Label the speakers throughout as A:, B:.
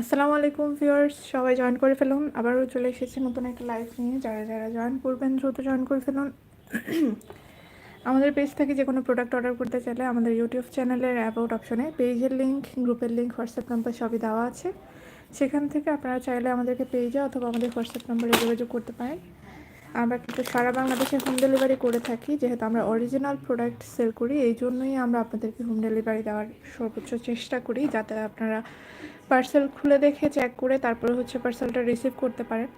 A: আসসালামু আলাইকুম ভিউয়ার্স, সবাই জয়েন করে ফেলুন। আবারও চলে এসেছি নতুন একটা লাইভ নিয়ে। যারা যারা জয়েন করবেন, দ্রুত জয়েন করে ফেলুন। আমাদের পেজ থেকে যে কোনো প্রোডাক্ট অর্ডার করতে চাইলে আমাদের ইউটিউব চ্যানেলের অ্যাবাউট অপশনে পেজের লিঙ্ক গ্রুপের লিঙ্ক হোয়াটসঅ্যাপ নাম্বার সবই দেওয়া আছে। সেখান থেকে আপনারা চাইলে আমাদেরকে পেজে অথবা আমাদের হোয়াটসঅ্যাপ নাম্বারে যোগাযোগ করতে পারেন। আমরা কিন্তু সারা বাংলাদেশে হোম ডেলিভারি করে থাকি, যেহেতু আমরা অরিজিনাল প্রোডাক্ট সেল করি, এই জন্যই আমরা আপনাদেরকে হোম ডেলিভারি দেওয়ার সর্বোচ্চ চেষ্টা করি, যাতে আপনারা পার্সেল খুলে দেখে চেক করে তারপরে হচ্ছে পার্সেলটা রিসিভ করতে পারেন।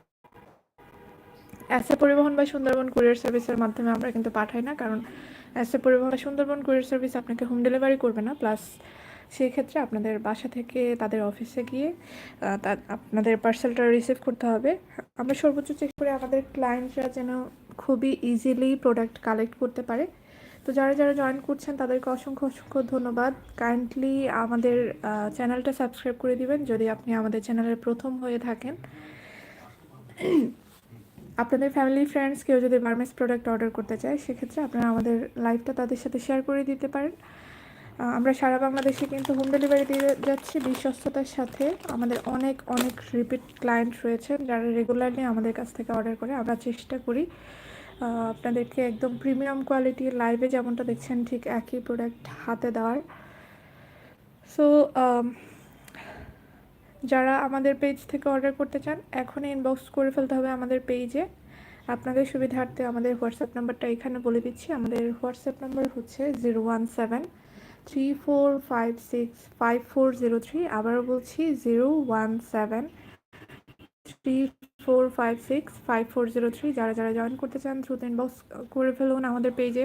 A: অ্যাসে পরিবহন বা সুন্দরবন কুরিয়ার সার্ভিসের মাধ্যমে আমরা কিন্তু পাঠাই না, কারণ অ্যাসে পরিবহন বা সুন্দরবন কুরিয়ার সার্ভিস আপনাকে হোম ডেলিভারি করবে না প্লাস সেই ক্ষেত্রে আপনাদের বাসা থেকে তাদের অফিসে গিয়ে আপনাদের পার্সেলটা রিসিভ করতে হবে। আমরা সর্বোচ্চ চেক করে আমাদের ক্লায়েন্টরা যেন খুবই ইজিলি প্রোডাক্ট কালেক্ট করতে পারে। তো যারা যারা জয়েন করছেন, তাদেরকে অসংখ্য অসংখ্য ধন্যবাদ। কাইন্ডলি আমাদের চ্যানেলটা সাবস্ক্রাইব করে দিবেন যদি আপনি আমাদের চ্যানেলের প্রথম হয়ে থাকেন। আপনাদের ফ্যামিলি ফ্রেন্ডস কেউ যদি বার্মেস প্রোডাক্ট অর্ডার করতে চায়, সেক্ষেত্রে আপনারা আমাদের লাইভটা তাদের সাথে শেয়ার করে দিতে পারেন। আমরা সারা বাংলাদেশে কিন্তু হোম ডেলিভারি দিয়ে যাচ্ছি বিশ্বস্ততার সাথে। আমাদের অনেক অনেক রিপিট ক্লায়েন্ট রয়েছেন যারা রেগুলারলি আমাদের কাছ থেকে অর্ডার করে। আমরা চেষ্টা করি আপনাদেরকে একদম প্রিমিয়াম কোয়ালিটির লাইভে যেমনটা দেখছেন ঠিক একই প্রোডাক্ট হাতে দেওয়ার। সো যারা আমাদের পেজ থেকে অর্ডার করতে চান, এখনই ইনবক্স করে ফেলতে হবে আমাদের পেজে আপনাদের সুবিধার্থে আমাদের হোয়াটসঅ্যাপ নাম্বারটা এখানে বলে দিচ্ছি। আমাদের হোয়াটসঅ্যাপ নাম্বার হচ্ছে zero one seven three four five six five four zero three আবারও বলছি zero one seven three four five six five four zero three যারা যারা জয়েন করতে চান দ্রুত ইনবক্স করে ফেলুন আমাদের পেজে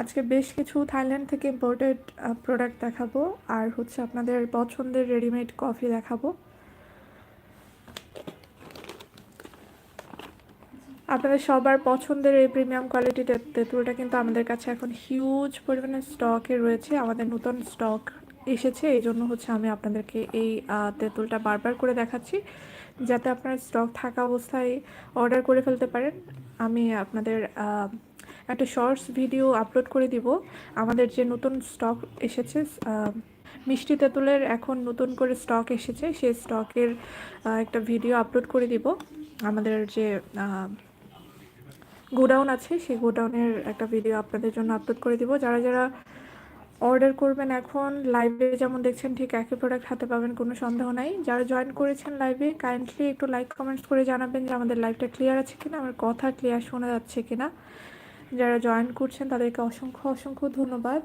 A: আজকে বেশ কিছু থাইল্যান্ড থেকে ইম্পোর্টেড প্রোডাক্ট দেখাবো, আর হচ্ছে আপনাদের পছন্দের রেডিমেড কফি দেখাবো। আপনাদের সবার পছন্দের এই প্রিমিয়াম কোয়ালিটির তেঁতুলটা কিন্তু আমাদের কাছে এখন হিউজ পরিমাণে স্টকে রয়েছে। আমাদের নতুন স্টক এসেছে, এই জন্য হচ্ছে আমি আপনাদেরকে এই তেঁতুলটা বারবার করে দেখাচ্ছি। যাতে আপনার স্টক থাকা অবস্থায় অর্ডার করে ফেলতে পারেন। আমি আপনাদের একটা শর্টস ভিডিও আপলোড করে দিব। আমাদের যে নতুন স্টক এসেছে মিষ্টি তেঁতুলের এখন নতুন করে স্টক এসেছে। সেই স্টকের একটা ভিডিও আপলোড করে দিব। আমাদের যে গোডাউন আছে, সেই গোডাউনের একটা ভিডিও আপনাদের জন্য আপলোড করে দিব। যারা যারা অর্ডার করবেন এখন লাইভে যেমন দেখছেন, ঠিক একই প্রোডাক্ট হাতে পাবেন, কোনো সন্দেহ নাই। যারা জয়েন করেছেন লাইভে কাইন্ডলি একটু লাইক কমেন্টস করে জানাবেন যে আমাদের লাইভটা ক্লিয়ার আছে কিনা, আমার কথা ক্লিয়ার শোনা যাচ্ছে কিনা। যারা জয়েন করছেন, তাদেরকে অসংখ্য অসংখ্য ধন্যবাদ।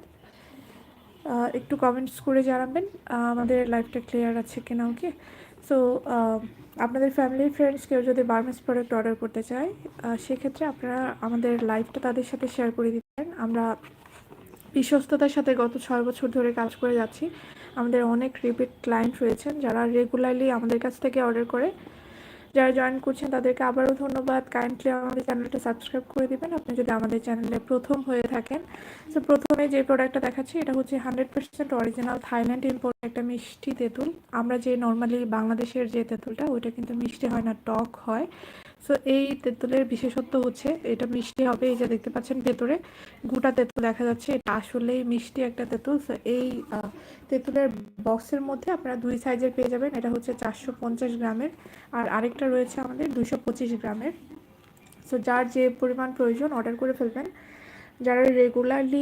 A: একটু কমেন্টস করে জানাবেন আমাদের লাইভটা ক্লিয়ার আছে কিনা ওকে সো আপনাদের ফ্যামিলি ফ্রেন্ডস কেউ যদি বার্মেস প্রোডাক্ট অর্ডার করতে চায় সেক্ষেত্রে আপনারা আমাদের লাইফটা তাদের সাথে শেয়ার করে দিতে পারেন। আমরা বিশ্বস্ততার সাথে গত ছয় বছর ধরে কাজ করে যাচ্ছি। আমাদের অনেক রিপিট ক্লায়েন্ট রয়েছেন যারা রেগুলারলি আমাদের কাছ থেকে অর্ডার করে। যারা জয়েন করছেন, তাদেরকে আবারও ধন্যবাদ। কাইন্ডলি আমাদের চ্যানেলটা সাবস্ক্রাইব করে দেবেন। আপনি যদি আমাদের চ্যানেলে প্রথম হয়ে থাকেন, তো প্রথমে যে প্রোডাক্টটা দেখাচ্ছি, এটা হচ্ছে hundred percent original Thailand import একটা মিষ্টি তেঁতুল। আমরা যে নর্মালি বাংলাদেশের যে তেঁতুলটা, ওইটা কিন্তু মিষ্টি হয় না, টক হয়। সো এই তেঁতুলের বিশেষত্ব হচ্ছে এটা মিষ্টি হবে, এই যে দেখতে পাচ্ছেন ভেতরে গোটা তেঁতুল দেখা যাচ্ছে, এটা আসলেই মিষ্টি একটা তেঁতুল। সো এই তেঁতুলের বক্সের মধ্যে আপনারা দুই সাইজের পেয়ে যাবেন, এটা হচ্ছে চারশো পঞ্চাশ গ্রামের আর আরেকটা রয়েছে আমাদের দুশো পঁচিশ গ্রামের। সো যার যে পরিমাণ প্রয়োজন অর্ডার করে ফেলবেন। যারা রেগুলারলি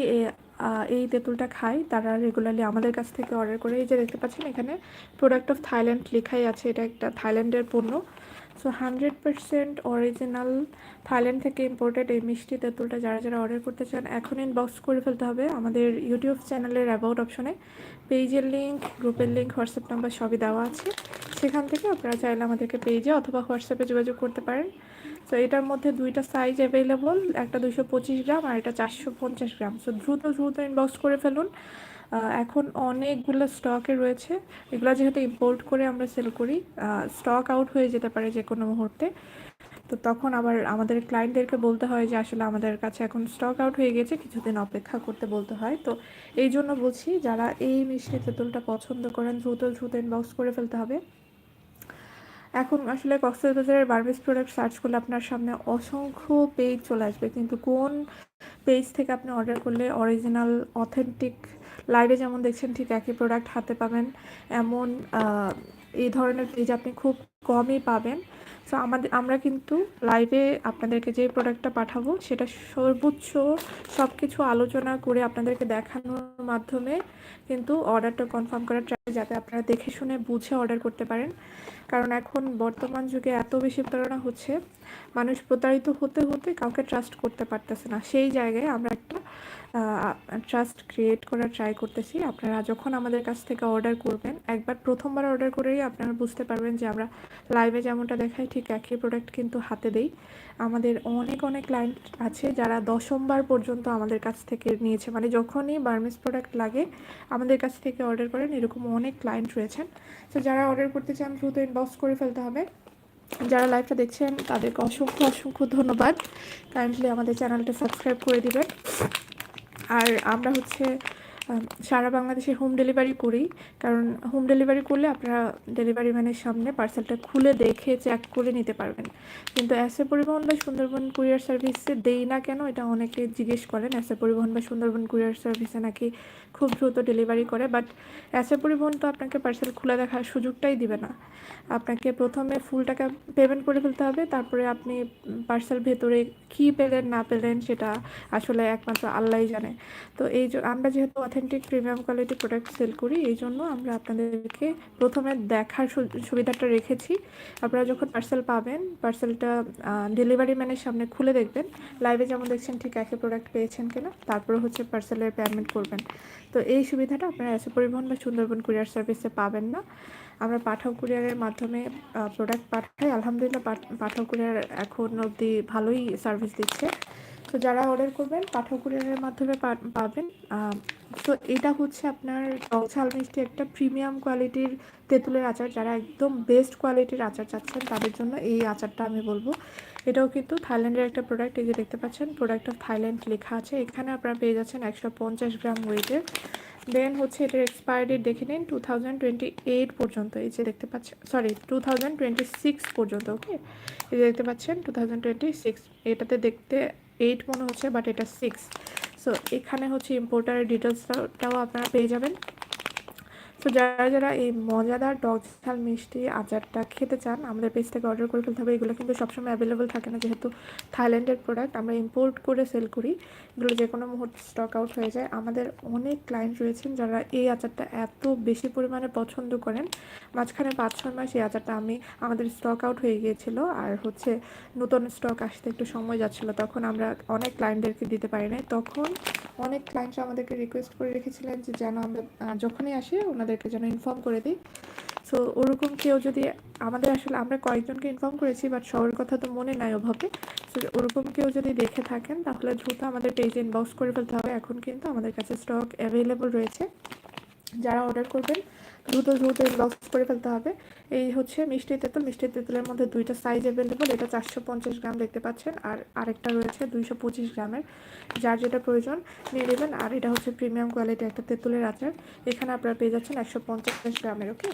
A: এই তেঁতুলটা খায়, তারা রেগুলারলি আমাদের কাছ থেকে অর্ডার করে, এই যে দেখতে পাচ্ছেন এখানে প্রোডাক্ট অফ থাইল্যান্ড লেখাই আছে, এটা একটা থাইল্যান্ডের পণ্য। So hundred percent original Thailand থেকে ইম্পোর্টেড এই মিষ্টি তেঁতুলটা যারা যারা অর্ডার করতে চান, এখন ইনবক্স করে ফেলতে হবে আমাদের ইউটিউব চ্যানেলের অ্যাবাউট অপশনে পেজের লিঙ্ক গ্রুপের লিঙ্ক হোয়াটসঅ্যাপ নাম্বার সবই দেওয়া আছে। সেখান থেকে আপনারা চাইলে আমাদেরকে পেজে অথবা হোয়াটসঅ্যাপে যোগাযোগ করতে পারেন। সো এটার মধ্যে দুইটা সাইজ অ্যাভেলেবল একটা দুশো পঁচিশ গ্রাম আর এটা চারশো পঞ্চাশ গ্রাম। সো দ্রুত দ্রুত ইনবক্স করে ফেলুন। এখন অনেকগুলো স্টকে রয়েছে। এগুলো যেহেতু ইম্পোর্ট করে আমরা সেল করি স্টক আউট হয়ে যেতে পারে যে কোনো মুহূর্তে। তো তখন আবার আমাদের ক্লায়েন্টদেরকে বলতে হয় যে, আসলে আমাদের কাছে এখন স্টক আউট হয়ে গেছে, কিছুদিন অপেক্ষা করতে বলতে হয়। তো এই জন্য বলছি, যারা এই মিষ্টি তেঁতুলটা পছন্দ করেন, দ্রুত দ্রুত ইনবক্স করে ফেলতে হবে। এখন আসলে কক্সবাজারের বার্বিস প্রোডাক্ট সার্চ করলে আপনার সামনে অসংখ্য পেজ চলে আসবে। কিন্তু কোন পেজ থেকে আপনি অর্ডার করলে অরিজিনাল অথেন্টিক লাইভে যেমন দেখছেন ঠিক একই প্রোডাক্ট হাতে পাবেন। এমন এই ধরনের পেজ আপনি খুব কমই পাবেন। সো আমাদের, আমরা কিন্তু লাইভে আপনাদেরকে যে প্রোডাক্টটা পাঠাবো, সেটা সর্বোচ্চ সব কিছু আলোচনা করে আপনাদেরকে দেখানোর মাধ্যমে কিন্তু অর্ডারটা কনফার্ম করার যাতে আপনারা দেখে শুনে বুঝে অর্ডার করতে পারেন। কারণ এখন বর্তমান যুগে এত বেশি প্রতারণা হচ্ছে, মানুষ প্রতারিত হতে হতে কাউকে ট্রাস্ট করতে পারতেছে না। সেই জায়গায় আমরা একটা ট্রাস্ট ক্রিয়েট করার ট্রাই করতেছি। আপনারা যখন আমাদের কাছ থেকে অর্ডার করবেন, একবার প্রথমবার অর্ডার করেই আপনারা বুঝতে পারবেন যে আমরা লাইভে যেমনটা দেখাই, ঠিক একই প্রোডাক্ট কিন্তু হাতে দেই। আমাদের অনেক অনেক ক্লায়েন্ট আছে যারা দশমবার পর্যন্ত আমাদের কাছ থেকে নিয়েছে। মানে যখনই বার্মিস প্রোডাক্ট লাগে, আমাদের কাছ থেকে অর্ডার করেন, এরকম অনেক ক্লায়েন্ট রয়েছেন। তো যারা অর্ডার করতে চান, দ্রুত ইনবক্স করে ফেলতে হবে। যারা লাইভটা দেখছেন, তাদেরকে অসংখ্য অসংখ্য ধন্যবাদ। কাইন্ডলি আমাদের চ্যানেলটা সাবস্ক্রাইব করে দিবেন। আর আমরা হচ্ছে সারা বাংলাদেশে হোম ডেলিভারি করি। কারণ হোম ডেলিভারি করলে আপনারা ডেলিভারি ম্যানের সামনে পার্সেলটা খুলে দেখে চেক করে নিতে পারবেন। কিন্তু এসএ পরিবহন বা সুন্দরবন কুরিয়ার সার্ভিসে দেই না কেন, এটা অনেকে জিজ্ঞেস করেন এসএ পরিবহন বা সুন্দরবন কুরিয়ার সার্ভিসে নাকি খুব দ্রুত ডেলিভারি করে। বাট এসএ পরিবহন তো আপনাকে পার্সেল খুলে দেখার সুযোগটাই দিবে না। আপনাকে প্রথমে ফুল টাকা পেমেন্ট করে ফেলতে হবে, তারপরে আপনি পার্সেল ভেতরে কী পেলেন, না পেলেন, সেটা আসলে একমাত্র আল্লাহই জানে। তো এই আমরা যেহেতু authentic premium quality product sale করি, এই জন্য আমরা আপনাদেরকে প্রথমে দেখার সুবিধাটা রেখেছি। আপনারা যখন পার্সেল পাবেন পার্সেলটা ডেলিভারি ম্যানের সামনে খুলে দেখবেন। লাইভে যেমন দেখছেন, ঠিক একই প্রোডাক্ট পেয়েছেন কিনা, তারপরে হচ্ছে পার্সেলের পেমেন্ট করবেন। তো এই সুবিধাটা আপনারা এসে পরিবহন বা সুন্দরবন কুরিয়ার সার্ভিসে পাবেন না। আমরা পাঠাও কুরিয়ারের মাধ্যমে প্রোডাক্ট পাঠাই। আলহামদুলিল্লাহ, পাঠ- পাঠাও কুরিয়ার এখন অবধি ভালোই সার্ভিস দিচ্ছে। তো যারা অর্ডার করবেন পাঠাও কুরিয়ারের মাধ্যমে পাবেন। তো এটা হচ্ছে আপনার ঝাল মিষ্টি একটা প্রিমিয়াম কোয়ালিটির তেঁতুলের আচার। যারা একদম বেস্ট কোয়ালিটির আচার চাচ্ছেন, তাদের জন্য এই আচারটা আমি বলব। এটাও কিন্তু থাইল্যান্ডের একটা প্রোডাক্ট এই যে দেখতে পাচ্ছেন প্রোডাক্ট অফ থাইল্যান্ড লেখা আছে। এখানে আপনারা পেয়ে যাচ্ছেন একশো পঞ্চাশ গ্রাম ওয়েটের দেন হচ্ছে এটার এক্সপায়ার ডেট দেখে নিন টু থাউজেন্ড টোয়েন্টি এইট পর্যন্ত। এই যে দেখতে পাচ্ছেন sorry two thousand twenty six পর্যন্ত ওকে এই যে দেখতে পাচ্ছেন টু থাউজেন্ড টোয়েন্টি সিক্স এটাতে দেখতে এইট মনে হচ্ছে বাট এটা সিক্স সো এখানে হচ্ছে ইম্পোর্টারের ডিটেলসটাও আপনারা পেয়ে যাবেন। তো যারা যারা এই মজাদার টক ঝাল মিষ্টি আচারটা খেতে চান, আমাদের পেজ থেকে অর্ডার করে ফেলতে হবে। এগুলো কিন্তু সবসময় অ্যাভেলেবল থাকে না, যেহেতু থাইল্যান্ডের প্রোডাক্ট আমরা ইম্পোর্ট করে সেল করি। এগুলো যে কোনো মুহূর্তে স্টক আউট হয়ে যায়। আমাদের অনেক ক্লায়েন্ট রয়েছেন যারা এই আচারটা এত বেশি পরিমাণে পছন্দ করেন। মাঝখানে পাঁচ ছয় মাস এই আচারটা আমি, আমাদের স্টক আউট হয়ে গিয়েছিল আর হচ্ছে নতুন স্টক আসতে একটু সময় যাচ্ছিল। তখন আমরা অনেক ক্লায়েন্টদেরকে দিতে পারি নাই। তখন অনেক ক্লায়েন্টরা আমাদেরকে রিকোয়েস্ট করে রেখেছিলেন যে যেন আমরা যখনই আসি ওনাদেরকে যেন ইনফর্ম করে দিই সো ওরকম কেউ যদি আমাদের আসলে আমরা কয়েকজনকে ইনফর্ম করেছি বাট সবার কথা তো মনে নাই ওভাবে। সো ওরকম কেউ যদি দেখে থাকেন, তাহলে দ্রুত আমাদের পেজে ইনবক্স করে ফেলতে হবে। এখন কিন্তু আমাদের কাছে স্টক অ্যাভেলেবল রয়েছে। যারা অর্ডার করবেন দ্রুত দ্রুত বক্স করে ফেলতে হবে। এই হচ্ছে মিষ্টি তেঁতুল। মিষ্টি তেঁতুলের মধ্যে দুইটা সাইজ অ্যাভেলেবল এটা চারশো পঞ্চাশ গ্রাম দেখতে পাচ্ছেন, আর আরেকটা রয়েছে দুইশো পঁচিশ গ্রামের। যার যেটা প্রয়োজন নিয়ে নেবেন, আর এটা হচ্ছে প্রিমিয়াম কোয়ালিটি একটা তেঁতুলের আচার। এখানে আপনারা পেয়ে যাচ্ছেন একশো পঞ্চাশ গ্রামের ওকে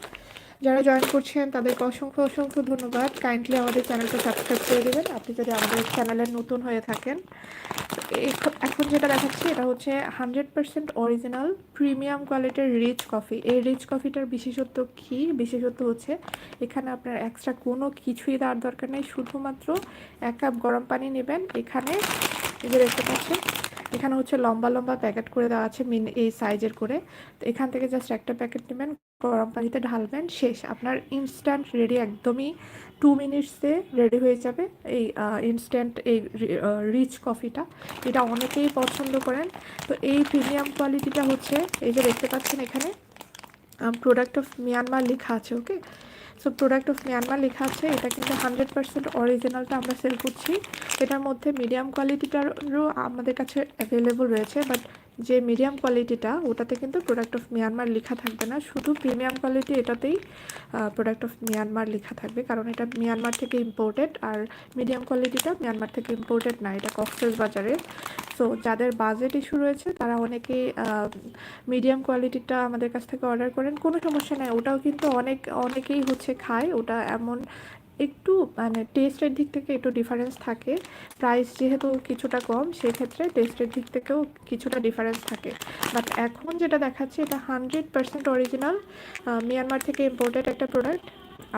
A: যারা জয়েন করছেন, তাদেরকে অসংখ্য অসংখ্য ধন্যবাদ। কাইন্ডলি আমাদের চ্যানেলটা সাবস্ক্রাইব করে দেবেন। আপনি যদি আমাদের চ্যানেলে নতুন হয়ে থাকেন, এখ- এখন যেটা দেখাচ্ছি, এটা হচ্ছে হান্ড্রেড পার্সেন্ট অরিজিনাল প্রিমিয়াম কোয়ালিটির রিচ কফি এই রিচ কফিটার বিশেষত্ব কী? বিশেষত্ব হচ্ছে, এখানে আপনার এক্সট্রা কোনো কিছুই দেওয়ার দরকার নেই। শুধুমাত্র এক কাপ গরম পানি নেবেন। এখানে যে দেখতে পাচ্ছেন এখানে হচ্ছে লম্বা লম্বা প্যাকেট করে দেওয়া আছে মিন এই সাইজের করে। তো এখান থেকে জাস্ট একটা প্যাকেট নেবেন, গরম পানিতে ঢালবেন, শেষ। আপনার ইনস্ট্যান্ট রেডি একদমই টু মিনিটসে রেডি হয়ে যাবে এই ইনস্ট্যান্ট এই রিচ কফিটা এটা অনেকেই পছন্দ করেন। তো এই প্রিমিয়াম কোয়ালিটিটা হচ্ছে, এই যে দেখতে পাচ্ছেন এখানে প্রোডাক্ট অফ মিয়ানমার লেখা আছে okay so product of Myanmar লেখা আছে, এটা কিন্তু হান্ড্রেড পার্সেন্ট অরিজিনালটা আমরা সেল করছি। এটার মধ্যে মিডিয়াম কোয়ালিটিটারও আমাদের কাছে অ্যাভেলেবল রয়েছে বাট যে মিডিয়াম কোয়ালিটিটা, ওটাতে কিন্তু প্রোডাক্ট অফ মিয়ানমার লেখা থাকবে না। শুধু প্রিমিয়াম কোয়ালিটি এটাতেই প্রোডাক্ট অফ মিয়ানমার লেখা থাকবে। কারণ এটা মিয়ানমার থেকে ইম্পোর্টেড আর মিডিয়াম কোয়ালিটিটা মিয়ানমার থেকে ইম্পোর্টেড না। এটা কক্সেস বাজারে। সো যাদের বাজেট ইস্যু রয়েছে, তারা অনেকেই মিডিয়াম কোয়ালিটিটা আমাদের কাছ থেকে অর্ডার করেন। কোনো সমস্যা নেই। ওটাও কিন্তু অনেক, অনেকেই হচ্ছে খায়। ওটা এমন একটু মানে টেস্টের দিক থেকে একটু ডিফারেন্স থাকে। প্রাইস যেহেতু কিছুটা কম, সেক্ষেত্রে টেস্টের দিক থেকেও কিছুটা ডিফারেন্স থাকে। বাট এখন যেটা দেখাচ্ছে, এটা হান্ড্রেড পার্সেন্ট অরিজিনাল মিয়ানমার থেকে ইম্পোর্টেড একটা প্রোডাক্ট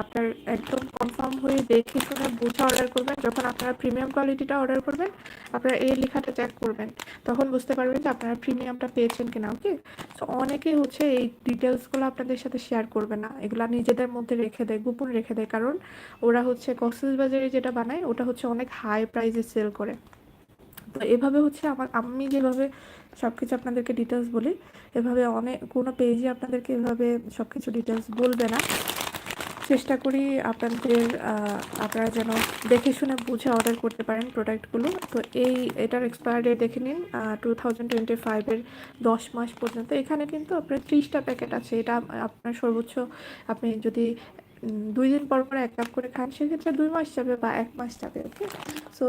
A: আপনার একদম কনফার্ম হয়ে দেখে শুনে বুঝে অর্ডার করবেন। যখন আপনারা প্রিমিয়াম কোয়ালিটিটা অর্ডার করবেন, আপনারা এই লেখাটা চেক করবেন। তখন বুঝতে পারবেন যে আপনারা প্রিমিয়ামটা পেয়েছেন কিনা ওকে তো অনেকেই হচ্ছে এই ডিটেলসগুলো আপনাদের সাথে শেয়ার করবে না। এগুলো নিজেদের মধ্যে রেখে দেয়, গোপন রেখে দেয়। কারণ ওরা হচ্ছে কক্সেস বাজারে যেটা বানায়, ওটা হচ্ছে অনেক হাই প্রাইসে সেল করে। তো এভাবে হচ্ছে আমার, আমি যেভাবে সব কিছু আপনাদেরকে ডিটেলস বলি, এভাবে অনেক, কোনো পেজে আপনাদেরকে এভাবে সব কিছু ডিটেলস বলবে না। চেষ্টা করি আপনাদের আপনারা যেন দেখে শুনে বুঝে অর্ডার করতে পারেন প্রোডাক্টগুলো তো এই, এটার এক্সপায়ার ডেট দেখে নিন টু থাউজেন্ড টোয়েন্টি ফাইভের দশ মাস পর্যন্ত। এখানে কিন্তু আপনার ত্রিশটা প্যাকেট আছে। এটা আপনার সর্বোচ্চ আপনি যদি দুই দিন পর পর এক কাপ করে খান, সেক্ষেত্রে দুই মাস যাবে বা এক মাস যাবে ওকে সো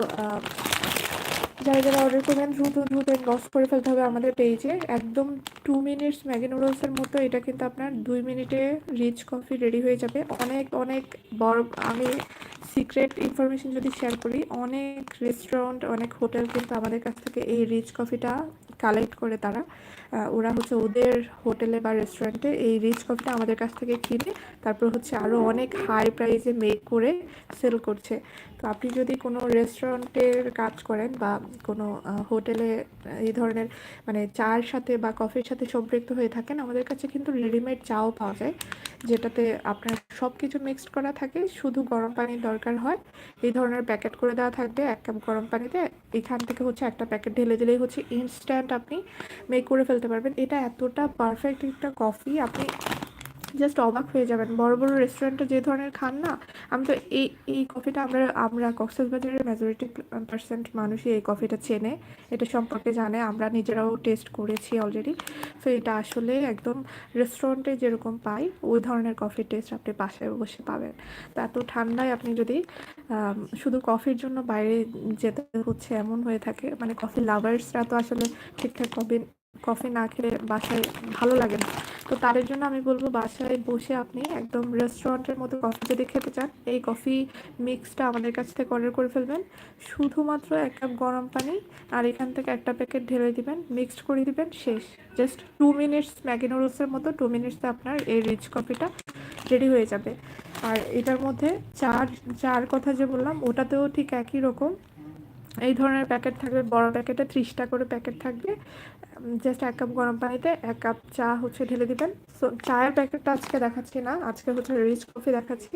A: যারা যারা অর্ডার করবেন, দ্রুত দ্রুত লস করে ফেলতে হবে আমাদের পেজে একদম টু মিনিটস ম্যাগি নুডলসের মতো এটা কিন্তু আপনার দুই মিনিটে রিচ কফি রেডি হয়ে যাবে। অনেক অনেক বড়, আমি সিক্রেট ইনফরমেশন যদি শেয়ার করি, অনেক রেস্টুরেন্ট অনেক হোটেল কিন্তু আমাদের কাছ থেকে এই রিচ কফিটা কালেক্ট করে তারা ওরা হচ্ছে ওদের হোটেলে বা রেস্টুরেন্টে এই রিচ কফিটা আমাদের কাছ থেকে কিনে তারপর হচ্ছে আরও অনেক হাই প্রাইসে মেক করে সেল করছে। তো আপনি যদি কোনো রেস্টুরেন্টের কাজ করেন বা কোনো হোটেলে এই ধরনের মানে চায়ের সাথে বা কফির সাথে সম্পৃক্ত হয়ে থাকেন, আমাদের কাছে কিন্তু রেডিমেড চাও পাওয়া যায়, যেটাতে আপনার সব কিছু মিক্সড করা থাকে, শুধু গরম পানির দরকার হয়। এই ধরনের প্যাকেট করে দেওয়া থাকবে, এক কাপ গরম পানিতে, এখান থেকে হচ্ছে একটা প্যাকেট ঢেলে দিলেই হচ্ছে ইনস্ট্যান্ট আপনি মেক করে ফেলতে পারবেন। এটা এতটা পারফেক্ট একটা কফি আপনি জাস্ট অবাক হয়ে যাবেন। বড় বড় রেস্টুরেন্টে যে ধরনের খান না, আমি তো এই এই কফিটা আমরা আমরা কক্সবাজারের মেজরিটি পার্সেন্ট মানুষই এই কফিটা চেনে। এটা সম্পর্কে জানে, আমরা নিজেরাও টেস্ট করেছি অলরেডি তো এটা আসলে একদম রেস্টুরেন্টে যেরকম পাই, ওই ধরনের কফির টেস্ট আপনি বাসায় বসে পাবেন। তো এত ঠান্ডায় আপনি যদি শুধু কফির জন্য বাইরে যেতে হচ্ছে, এমন হয়ে থাকে মানে কফি লাভার্সরা তো আসলে ঠিকঠাক কফি কফি না খেলে বাসায় ভালো লাগে না। তো তাদের জন্য আমি বলব বাসায় বসে আপনি একদম রেস্টুরেন্টের মতো কফি যদি খেতে চান, এই কফি মিক্সটা আমাদের কাছ থেকে অর্ডার করে ফেলবেন। শুধুমাত্র এক কাপ গরম পানি আর এখান থেকে একটা প্যাকেট ঢেলে দিবেন মিক্সড করে দিবেন, শেষ। জাস্ট টু মিনিটস ম্যাগি নুডলসের মতো টু মিনিটসে আপনার এই রিচ কফিটা রেডি হয়ে যাবে। আর এটার মধ্যে চার চার কথা যে বললাম, ওটাতেও ঠিক একই রকম। এই ধরনের প্যাকেট থাকবে, বড় প্যাকেটে ত্রিশটা করে প্যাকেট থাকবে। জাস্ট এক কাপ গরম পানিতে এক কাপ চা হচ্ছে ঢেলে দিবেন। সো চায়ের প্যাকেটটা আজকে দেখাচ্ছি না, আজকে হচ্ছে রিচ কফি দেখাচ্ছি।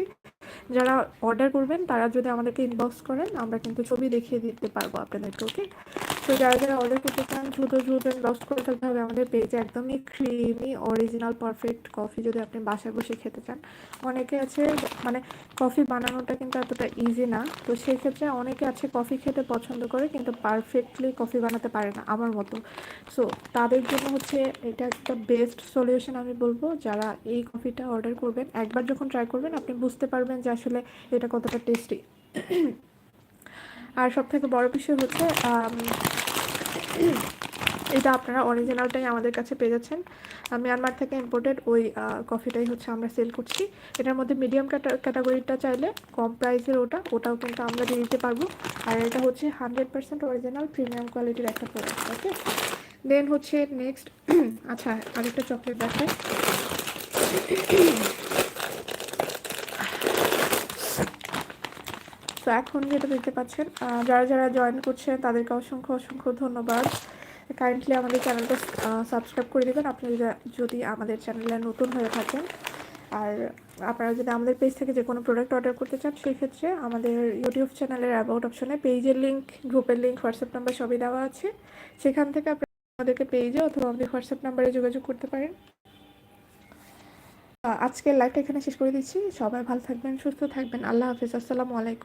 A: যারা অর্ডার করবেন, তারা যদি আমাদেরকে ইনবক্স করেন, আমরা কিন্তু ছবি দেখিয়ে দিতে পারব আপনাদেরকে ওকে তো যারা যারা অর্ডার করতে চান, দ্রুত দ্রুত ইনবক্স করে ফেলতে হবে। আমাদের পেজে একদমই ক্রিমি অরিজিনাল পারফেক্ট কফি যদি আপনি বাসায় বসে খেতে চান। অনেকে আছে মানে কফি বানানোটা কিন্তু এতটা ইজি না। তো সেক্ষেত্রে অনেকে আছে কফি খেতে পছন্দ করে, কিন্তু পারফেক্টলি কফি বানাতে পারে না, আমার মতো। সো তাদের জন্য হচ্ছে এটা একটা বেস্ট সলিউশন আমি বলব। যারা এই কফিটা অর্ডার করবেন, একবার যখন ট্রাই করবেন, আপনি বুঝতে পারবেন যে আসলে এটা কতটা টেস্টি আর সব থেকে বড় বিষয় হচ্ছে এটা আপনারা অরিজিনালটাই আমাদের কাছে পেয়ে যাচ্ছেন। মিয়ানমার থেকে ইম্পোর্টেড ওই কফিটাই হচ্ছে আমরা সেল করছি। এটার মধ্যে মিডিয়াম ক্যাটাগরিটা চাইলে কম প্রাইসের ওটা, ওটাও কিন্তু আমরা দিয়ে দিতে পারব। আর এটা হচ্ছে হান্ড্রেড পার্সেন্ট অরিজিনাল প্রিমিয়াম কোয়ালিটির একটা প্রোডাক্ট ওকে দেন হচ্ছে নেক্সট আচ্ছা আরেকটা চকলেট দেখায় তো এখন যেটা দেখতে পাচ্ছেন যারা যারা জয়েন করছে তাদেরকে অসংখ্য অসংখ্য ধন্যবাদ। কাইন্ডলি আমাদের চ্যানেলটা সাবস্ক্রাইব করে দেবেন। আপনি যদি আমাদের চ্যানেলে নতুন হয়ে থাকেন, আর আপনারা যদি আমাদের পেজ থেকে যে কোনো প্রোডাক্ট অর্ডার করতে চান সেই ক্ষেত্রে আমাদের ইউটিউব চ্যানেলের অ্যাবাউট অপশনে পেজের লিঙ্ক গ্রুপের লিঙ্ক হোয়াটসঅ্যাপ নাম্বার সবই দেওয়া আছে। সেখান থেকে আপনারা আমাদেরকে পেজে অথবা আমাদের হোয়াটসঅ্যাপ নাম্বারে যোগাযোগ করতে পারেন। আজকের লাইভটা এখানে শেষ করে দিচ্ছি। সবাই ভালো থাকবেন, সুস্থ থাকবেন। আল্লাহ হাফিজ। আসসালামু আলাইকুম।